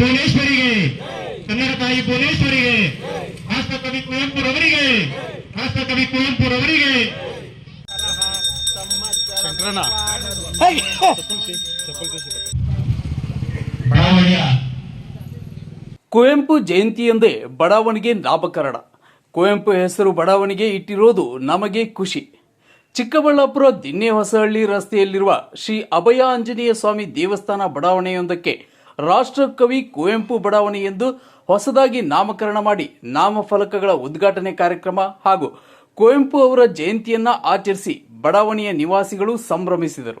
ಭುವನೇಶ್ವರಿಗೆ ಕನ್ನಡ ತಾಯಿ ಭುವನೇಶ್ವರಿಗೆ ಹಾಸ್ತ ಕವಿ ಕುವೆಂಪುರವರಿಗೆ ಹಾಸ್ತ ಕವಿ ಕುವೆಂಪುರವರಿಗೆ. ಅವರಿಗೆ ಕುವೆಂಪು ಜಯಂತಿಯಂದೇ ಬಡಾವಣೆಗೆ ನಾಮಕರಣ. ಕುವೆಂಪು ಹೆಸರು ಬಡಾವಣೆಗೆ ಇಟ್ಟಿರೋದು ನಮಗೆ ಖುಷಿ. ಚಿಕ್ಕಬಳ್ಳಾಪುರ ದಿನ್ನೆ ಹೊಸಹಳ್ಳಿ ರಸ್ತೆಯಲ್ಲಿರುವ ಶ್ರೀ ಅಭಯ ಆಂಜನೇಯ ಸ್ವಾಮಿ ದೇವಸ್ಥಾನ ಬಡಾವಣೆಯೊಂದಕ್ಕೆ ರಾಷ್ಟ್ರಕವಿ ಕುವೆಂಪು ಬಡಾವಣೆ ಎಂದು ಹೊಸದಾಗಿ ನಾಮಕರಣ ಮಾಡಿ ನಾಮಫಲಕಗಳ ಉದ್ಘಾಟನೆ ಕಾರ್ಯಕ್ರಮ ಹಾಗೂ ಕುವೆಂಪು ಅವರ ಜಯಂತಿಯನ್ನ ಆಚರಿಸಿ ಬಡಾವಣೆಯ ನಿವಾಸಿಗಳು ಸಂಭ್ರಮಿಸಿದರು.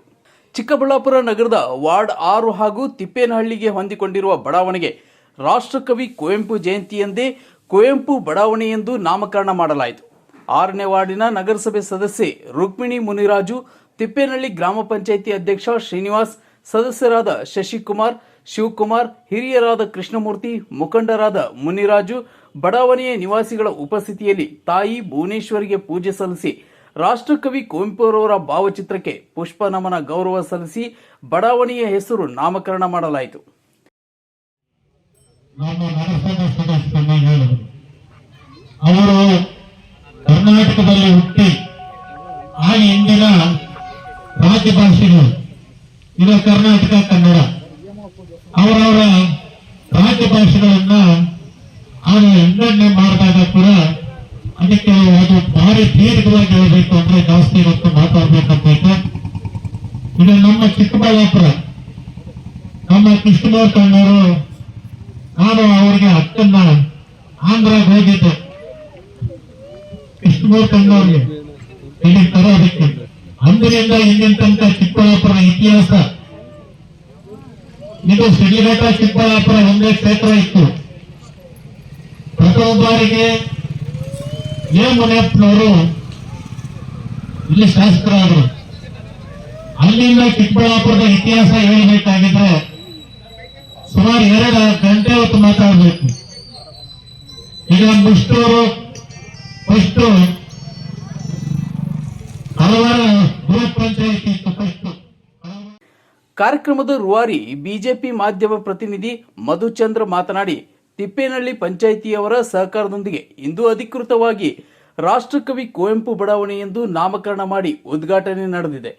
ಚಿಕ್ಕಬಳ್ಳಾಪುರ ನಗರದ ವಾರ್ಡ್ ಆರು ಹಾಗೂ ತಿಪ್ಪೇನಹಳ್ಳಿಗೆ ಹೊಂದಿಕೊಂಡಿರುವ ಬಡಾವಣೆಗೆ ರಾಷ್ಟ್ರಕವಿ ಕುವೆಂಪು ಜಯಂತಿಯಂದೇ ಕುವೆಂಪು ಬಡಾವಣೆ ಎಂದು ನಾಮಕರಣ ಮಾಡಲಾಯಿತು. ಆರನೇ ವಾರ್ಡಿನ ನಗರಸಭೆ ಸದಸ್ಯೆ ರುಕ್ಮಿಣಿ ಮುನಿರಾಜು, ತಿಪ್ಪೇನಹಳ್ಳಿ ಗ್ರಾಮ ಪಂಚಾಯಿತಿ ಅಧ್ಯಕ್ಷ ಶ್ರೀನಿವಾಸ್, ಸದಸ್ಯರಾದ ಶಶಿಕುಮಾರ್ ಶಿವಕುಮಾರ್, ಹಿರಿಯರಾದ ಕೃಷ್ಣಮೂರ್ತಿ, ಮುಖಂಡರಾದ ಮುನಿರಾಜು, ಬಡಾವಣೆಯ ನಿವಾಸಿಗಳ ಉಪಸ್ಥಿತಿಯಲ್ಲಿ ತಾಯಿ ಭುವನೇಶ್ವರಿಗೆ ಪೂಜೆ ಸಲ್ಲಿಸಿ, ರಾಷ್ಟ್ರಕವಿ ಕುವೆಂಪುರವರ ಭಾವಚಿತ್ರಕ್ಕೆ ಪುಷ್ಪ ನಮನ ಗೌರವ ಸಲ್ಲಿಸಿ, ಬಡಾವಣೆಯ ಹೆಸರು ನಾಮಕರಣ ಮಾಡಲಾಯಿತು. ಅವರು ಕರ್ನಾಟಕದಲ್ಲಿ ಹುಟ್ಟಿ, ಆ ಇಂದಿನ ರಾಜ್ಯ ಭಾಷೆಗಳು ಇದು ಕರ್ನಾಟಕ ಕನ್ನಡ. ಅವರವರ ರಾಜ್ಯ ಭಾಷೆಗಳನ್ನ ಆಗ ವಿಂಗಡಣೆ ಮಾಡಿದಾಗ ಕೂಡ ಅದಕ್ಕೆ ಅದು ಭಾರಿ ದೀರ್ಘವಾಗಿ ಹೇಳಬೇಕು ಅಂದ್ರೆ ಜಾಸ್ತಿ ಇವತ್ತು ಮಾತಾಡಬೇಕಂತ ಇದು ನಮ್ಮ ಚಿಕ್ಕಬಳ್ಳಾಪುರ, ನಮ್ಮ ಕೃಷ್ಣಮೂರ್ತಿ ನಾನು ಅವರಿಗೆ ಹಕ್ಕನ್ನ ಆಂಧ್ರಗೆ ಹೋಗಿದ್ದೆ. ಕೃಷ್ಣಮೂರ್ತಿ ಅಣ್ಣವ್ರಿಗೆ ಇಲ್ಲಿ ತರೋದಕ್ಕೆ ಅಂದಿನಿಂದ ಇಂದಿನ ತನಕ ಚಿಕ್ಕಬಳ್ಳಾಪುರ ಇತಿಹಾಸ ಇದು ಸಿಡಿಘಟ್ಟ ಚಿಕ್ಕಬಳ್ಳಾಪುರ ಒಂದೇ ಕ್ಷೇತ್ರ ಇತ್ತು. ಪ್ರಥಮ ಬಾರಿಗೆ ಎ ಮುನಿಯಪ್ಪನವರು ಇಲ್ಲಿ ಶಾಸಕರಾದರು. ಅಲ್ಲಿಂದ ಚಿಕ್ಕಬಳ್ಳಾಪುರದ ಇತಿಹಾಸ ಹೇಳಬೇಕಾಗಿದ್ರೆ ಸುಮಾರು ಎರಡು ಗಂಟೆ ಹೊತ್ತು ಮಾತಾಡಬೇಕು. ಈಗ ಮುಷ್ಟೂರು ಫಸ್ಟ್ ಹಲವಾರು ಗ್ರೂಪ್ ಪಂಚಾಯತ್ ಕಾರ್ಯಕ್ರಮದ ರೂವಾರಿ ಬಿಜೆಪಿ ಮಾಧ್ಯಮ ಪ್ರತಿನಿಧಿ ಮಧುಚಂದ್ರ ಮಾತನಾಡಿ, ತಿಪ್ಪೇನಹಳ್ಳಿ ಪಂಚಾಯಿತಿಯವರ ಸಹಕಾರದೊಂದಿಗೆ ಇಂದು ಅಧಿಕೃತವಾಗಿ ರಾಷ್ಟ್ರಕವಿ ಕುವೆಂಪು ಬಡಾವಣೆ ಎಂದು ನಾಮಕರಣ ಮಾಡಿ ಉದ್ಘಾಟನೆ ನಡೆದಿದೆ.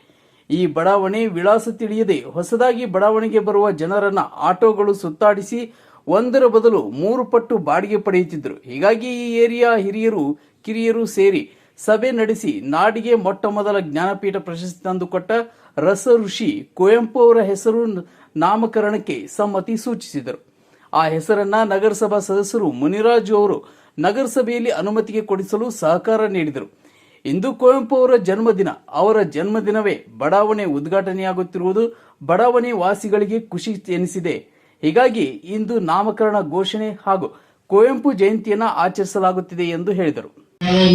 ಈ ಬಡಾವಣೆ ವಿಳಾಸ ತಿಳಿಯದೆ ಹೊಸದಾಗಿ ಬಡಾವಣೆಗೆ ಬರುವ ಜನರನ್ನ ಆಟೋಗಳು ಸುತ್ತಾಡಿಸಿ ಒಂದರ ಬದಲು ಮೂರು ಪಟ್ಟು ಬಾಡಿಗೆ ಪಡೆಯುತ್ತಿದ್ದರು. ಹೀಗಾಗಿ ಈ ಏರಿಯಾ ಹಿರಿಯರು, ಕಿರಿಯರು ಸೇರಿ ಸಭೆ ನಡೆಸಿ ನಾಡಿಗೆ ಮೊಟ್ಟ ಮೊದಲ ಜ್ಞಾನಪೀಠ ಪ್ರಶಸ್ತಿ ತಂದುಕೊಟ್ಟ ರಸ ಋಷಿ ಕುವೆಂಪು ಅವರ ಹೆಸರು ನಾಮಕರಣಕ್ಕೆ ಸಮ್ಮತಿ ಸೂಚಿಸಿದರು. ಆ ಹೆಸರನ್ನ ನಗರಸಭಾ ಸದಸ್ಯರು ಮುನಿರಾಜು ಅವರು ನಗರಸಭೆಯಲ್ಲಿ ಅನುಮತಿಗೆ ಕೊಡಿಸಲು ಸಹಕಾರ ನೀಡಿದರು. ಇಂದು ಕುವೆಂಪು ಅವರ ಜನ್ಮದಿನ. ಅವರ ಜನ್ಮದಿನವೇ ಬಡಾವಣೆ ಉದ್ಘಾಟನೆಯಾಗುತ್ತಿರುವುದು ಬಡಾವಣೆ ವಾಸಿಗಳಿಗೆ ಖುಷಿ ಎನಿಸಿದೆ. ಹೀಗಾಗಿ ಇಂದು ನಾಮಕರಣ ಘೋಷಣೆ ಹಾಗೂ ಕುವೆಂಪು ಜಯಂತಿಯನ್ನ ಆಚರಿಸಲಾಗುತ್ತಿದೆ ಎಂದು ಹೇಳಿದರು.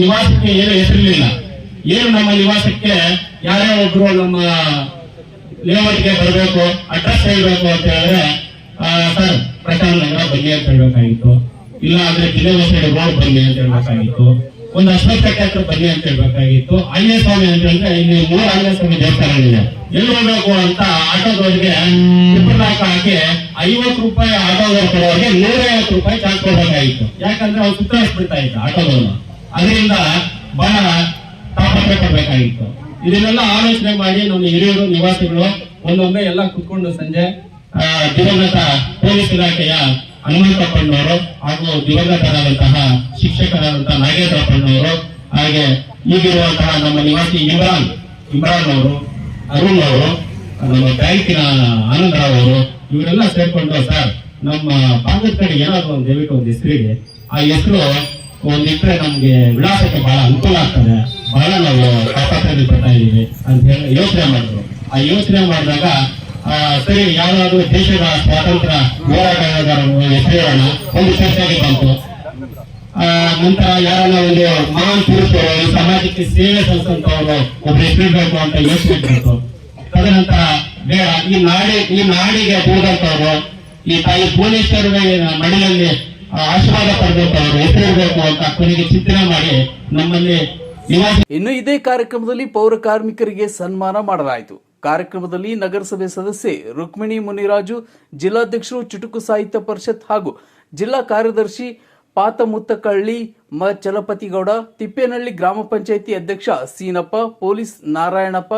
ನಿವಾಸಕ್ಕೆ ಏನು ಹೆಸರಿರ್ಲಿಲ್ಲ. ಏನು ನಮ್ಮ ನಿವಾಸಕ್ಕೆ ಯಾರೇ ಒಬ್ರು ನಮ್ಮ ಲೇಔಟ್ಗೆ ಬರಬೇಕು ಅಡ್ರೆಸ್ ಹೇಳ್ಬೇಕು ಅಂತ ಹೇಳಿದ್ರೆ ಸರ್, ಪ್ರಶಾಂತ್ ನಗರ ಬನ್ನಿ ಅಂತ ಹೇಳ್ಬೇಕಾಗಿತ್ತು. ಇಲ್ಲ ಅಂದ್ರೆ ಜಿಲ್ಲೆ ಸೈಡ್ ರೋಡ್ ಬನ್ನಿ ಅಂತ ಹೇಳ್ಬೇಕಾಗಿತ್ತು. ಒಂದು ಅಶ್ವತ್ಥಕ್ಕೆ ಹತ್ರ ಬನ್ನಿ ಅಂತ ಹೇಳ್ಬೇಕಾಗಿತ್ತು. ಆಂಜನೇಯ ಸ್ವಾಮಿ ಅಂತ ಹೇಳಿದ್ರೆ ಇಲ್ಲಿ ಮೂರು ಆಂಜನೇಯ ಸ್ವಾಮಿ ದೇವಸ್ಥಾನಗಳಿದೆ ಎಲ್ಲಿ ಹೋಗ್ಬೇಕು ಅಂತ ಆಟೋದವರಿಗೆ ಇಪ್ಪತ್ನಾಲ್ಕು ಹಾಕಿ ಐವತ್ತು ರೂಪಾಯಿ ಆಟೋದವ್ರು ಕೊಡೋರಿಗೆ ನೂರೈವತ್ತು ರೂಪಾಯಿ ಚಾರ್ಜ್ ಕೊಡ್ಬೇಕಾಗಿತ್ತು. ಯಾಕಂದ್ರೆ ಅವ್ರು ಸುತ್ತಾಡಿಸ್ಬಿಡ್ತಾ ಇತ್ತು ಆಟೋದವ್ರನ್ನ ಅದರಿಂದ ಬಹಳ ತಾಪತ್ರೆ ಪಡ್ಬೇಕಾಗಿತ್ತು ಇದನ್ನೆಲ್ಲ ಆಲೋಚನೆ ಮಾಡಿ ನಮ್ಮ ಹಿರಿಯರು, ನಿವಾಸಿಗಳು ಒಂದೊಮ್ಮೆ ಎಲ್ಲ ಕುತ್ಕೊಂಡು ಸಂಜೆ ದಿವಂಗತ ಪೊಲೀಸ್ ಇಲಾಖೆಯ ಹನುಮಂತಪ್ಪಣ್ಣವರು ಹಾಗೂ ದಿವಂಗತರಾದಂತಹ ಶಿಕ್ಷಕರಾದಂತಹ ನಾಗೇಂದ್ರಪ್ಪಣ್ಣವರು ಹಾಗೆ ಈಗಿರುವಂತಹ ನಮ್ಮ ನಿವಾಸಿ ಇಮ್ರಾನ್ ಇಮ್ರಾನ್ ಅವರು, ಅರುಣ್ ಅವರು, ನಮ್ಮ ಬ್ಯಾಂಕಿನ ಆನಂದರಾವ್ ಅವರು, ಇವರೆಲ್ಲ ಸೇರ್ಕೊಂಡು ಸರ್. ನಮ್ಮ ಭಾಗದ ಕಡೆ ಏನಾದ್ರು ಒಂದು ದಯವಿಟ್ಟು ಒಂದು ಹೆಸರಿಗೆ ಆ ಹೆಸರು ಒಂದಿಟ್ರೆ ನಮ್ಗೆ ವಿಳಾಸಕ್ಕೆ ಬಹಳ ಅನುಕೂಲ ಆಗ್ತದೆ. ಬಹಳ ನಾವು ತಾಪತ್ರದಲ್ಲಿ ಪಡ್ತಾ ಇದ್ದೀವಿ ಅಂತ ಹೇಳಿ ಯೋಚನೆ ಮಾಡಿದ್ರು. ಆ ಯೋಚನೆ ಮಾಡಿದಾಗ ಸರಿ ಯಾವ್ದಾದ್ರು ದೇಶದ ಸ್ವಾತಂತ್ರ್ಯ ಹೋರಾಟಗಾರರನ್ನು ಹೆಸರಿರೋಣ ಒಂದು ಚರ್ಚೆಗೆ ಬಂತು. ನಂತರ ಯಾರನ್ನ ಒಂದು ಮಹಾನ್ ಪುರುಷರು ಸಮಾಜಕ್ಕೆ ಸೇವೆ ಸಲ್ಲಿಸಂತವರು ಒಬ್ರು ಹೆಸರಿಡಬೇಕು ಅಂತ ಯೋಚನೆ ಬಂತು ತದನಂತರ, ಬೇಡ, ಈ ನಾಡಿ, ಈ ನಾಡಿಗೆ ಕೂದಂತವ್ರು ಈ ತಾಯಿ ಭುವನೇಶ್ವರ ಮಡಿಲಲ್ಲಿ ಆಶೀರ್ವಾದ ಅವರು ಎತ್ತಿರಬೇಕು ಅಂತ ಕೊನೆಗೆ ಚಿಂತನೆ ಮಾಡಿ ನಮ್ಮಲ್ಲಿ ಇನ್ನು ಇದೇ ಕಾರ್ಯಕ್ರಮದಲ್ಲಿ ಪೌರ ಕಾರ್ಮಿಕರಿಗೆ ಸನ್ಮಾನ ಮಾಡಲಾಯಿತು. ಕಾರ್ಯಕ್ರಮದಲ್ಲಿ ನಗರಸಭೆ ಸದಸ್ಯೆ ರುಕ್ಮಿಣಿ ಮುನಿರಾಜು, ಜಿಲ್ಲಾಧ್ಯಕ್ಷರು ಚುಟುಕು ಸಾಹಿತ್ಯ ಪರಿಷತ್ ಹಾಗೂ ಜಿಲ್ಲಾ ಕಾರ್ಯದರ್ಶಿ ಪಾತಮುತ್ತಕಳ್ಳಿ, ಮ. ಚಲಪತಿಗೌಡ, ತಿಪ್ಪೇನಹಳ್ಳಿ ಗ್ರಾಮ ಪಂಚಾಯಿತಿ ಅಧ್ಯಕ್ಷ Seenappa, police Narayanappa,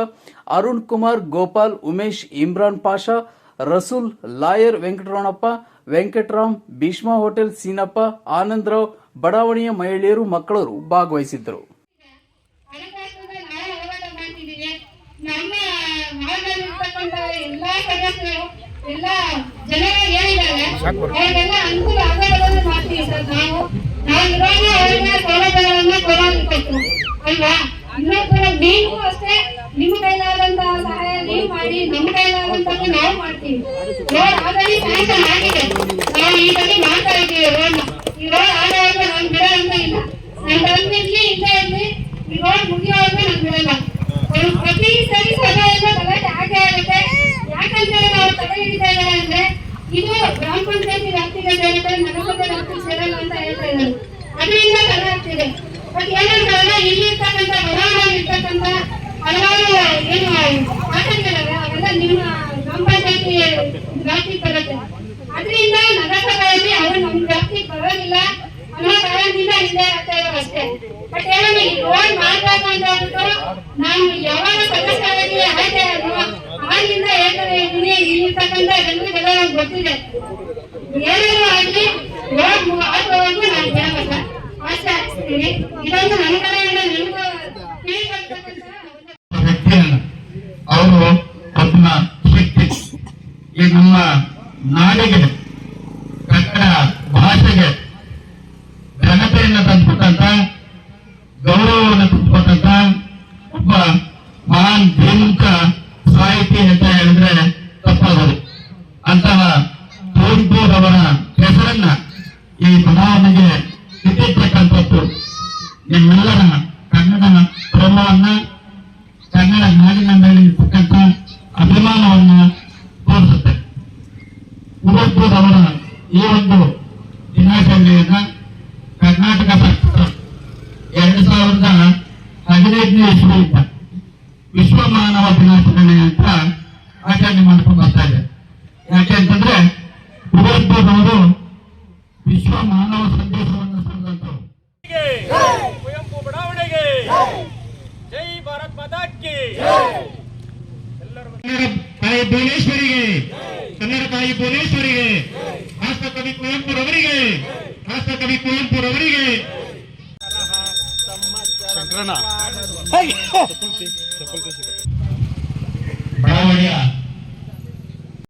Arun Kumar, Gopal, Umesh, Imran Pasha, Rasool, lawyer Venkataramanappa Venkataram Bhishma hotel Seenappa, Anandrao, ಬಡಾವಣೆಯ ಮಹಿಳೆಯರು, ಮಕ್ಕಳರು ಭಾಗವಹಿಸಿದ್ದರು. ಸಹಾಯ ಮಾಡಿ, ನಮ್ಮ ಕೈಲಾದಂತಹ ನಾವು ಮಾಡ್ತೀವಿ. ಈ ಬಗ್ಗೆ ಮಾಡ್ತಾ ಇದ್ದೀವಿ ರೋಡ್ ಈ ರೋಡ್ ಆಗೋವರೆಗೂ ನಾನು ಬಿಡೋ ಅಂತ ಇಲ್ಲ. ನಾನು ಬಂದಿರ್ಲಿ ಇಲ್ಲೇ ಇರ್ಲಿ ಈ ರೋಡ್ ಮುಗಿಯೋವರೆಗೂ ನಾನು ಬಿಡಲ್ಲ. ಪ್ರತಿ ಸರಿ ಸಭೆಯಲ್ಲೂ ಗಲಾಟೆ ಆಗೇ ಆಗುತ್ತೆ. ಯಾಕಂತೇಳಿ ನಾವು ತಡೆ ಇದ್ದಾರೆ ಅಂದ್ರೆ ಇದು ಗ್ರಾಮ ಪಂಚಾಯತಿ ವ್ಯಾಪ್ತಿಗೆ ಸೇರಿದ್ರೆ ನಗರಸಭೆ ವ್ಯಾಪ್ತಿಗೆ ಸೇರಲ್ಲ ಅಂತ ಹೇಳ್ತಾ ಇದ್ದಾರೆ ಅದರಿಂದ ತಡೆ ಆಗ್ತಿದೆ ಬಟ್ ಏನಂತಂದ್ರೆ ಇಲ್ಲಿ ಇರ್ತಕ್ಕಂಥ ಬಡಾವಣೆಯಲ್ಲಿ ಹಲವಾರು ಏನು ಆಟಗಳಿವೆ ಅವೆಲ್ಲ ನಿಮ್ಮ ಗ್ರಾಮ ಪಂಚಾಯತಿ ವ್ಯಾಪ್ತಿಗೆ ಬರುತ್ತೆ ಅದರಿಂದ ನಗರಸಭೆಯಲ್ಲಿ ಅವರು ನಮ್ಗೆ ಜಾಸ್ತಿ ಬರೋದಿಲ್ಲ. ಅನ್ನೋ ಕಾರಣದಿಂದ ಇಲ್ಲೇ ಆಗ್ತಾ ಇರೋದು ಅಷ್ಟೇ. ಬಟ್ ಹೇಳೋಣ ಈ ರೋಡ್ ಮಾಡ್ಬೇಕು ನಾನು ಯಾವಾಗ ಸದಸ್ಯರಾಗಿ ಆಯ್ಕೆ ಆದ್ನೋ ಆಗಿಂದ ಹೇಳ್ತಾರೆ ಇದೀನಿ ಇಲ್ಲಿರ್ತಕ್ಕಂಥ ಜನರಿಗೆಲ್ಲ ನಂಗೆ ಗೊತ್ತಿದೆ. ಏನಾದ್ರು ಆಗಲಿ, ರೋಡ್ ಆಗುವವರೆಗೂ ನಾನು ಹೇಳಬೇಕ ಆಸೆ ಹಾಕ್ಸ್ತೀನಿ. ಇದೊಂದು ನನ್ನ ಕಡೆಯಿಂದ ನಿಮಗೂ ಅವರು ತಮ್ಮ ಶಕ್ತಿ ಈ ನಮ್ಮ ನಾಡಿಗೆ, ಕನ್ನಡ ಭಾಷೆಗೆ ಘನತೆಯನ್ನು ತಂದುಕೊಟ್ಟಂತ, ಗೌರವವನ್ನು ತಂದುಕೊಟ್ಟಂತ ಒಬ್ಬ ಮಹಾನ್ ಧೀಮಂತ ಸಾಹಿತಿ ಅಂತ ಹೇಳಿದ್ರೆ ತಪ್ಪಾಗದು. ಅಂತಹ ಅವರ ಹೆಸರನ್ನ ಈ ಬಡಾವಣೆಗೆ ಇವತ್ತು ಅವರ ಈ ಒಂದು ದಿನಾಚರಣೆಯನ್ನ ಕರ್ನಾಟಕ ಸರ್ಕಾರ ಎರಡ್ ಸಾವಿರದ ಹದಿನೈದನೇ ಇಸ್ವಿಯಿಂದ ವಿಶ್ವ ಮಾನವ ದಿನಾಚರಣೆ ತಾಯಿ ಭುವನೇಶ್ವರಿಗೆ ರಾಷ್ಟ್ರ ಕವಿ ಕುವೆಂಪುರವರಿಗೆ ರಾಷ್ಟ್ರ ಕವಿ ಕುವೆಂಪುರವರಿಗೆ ಬಡಾವಣೆಯ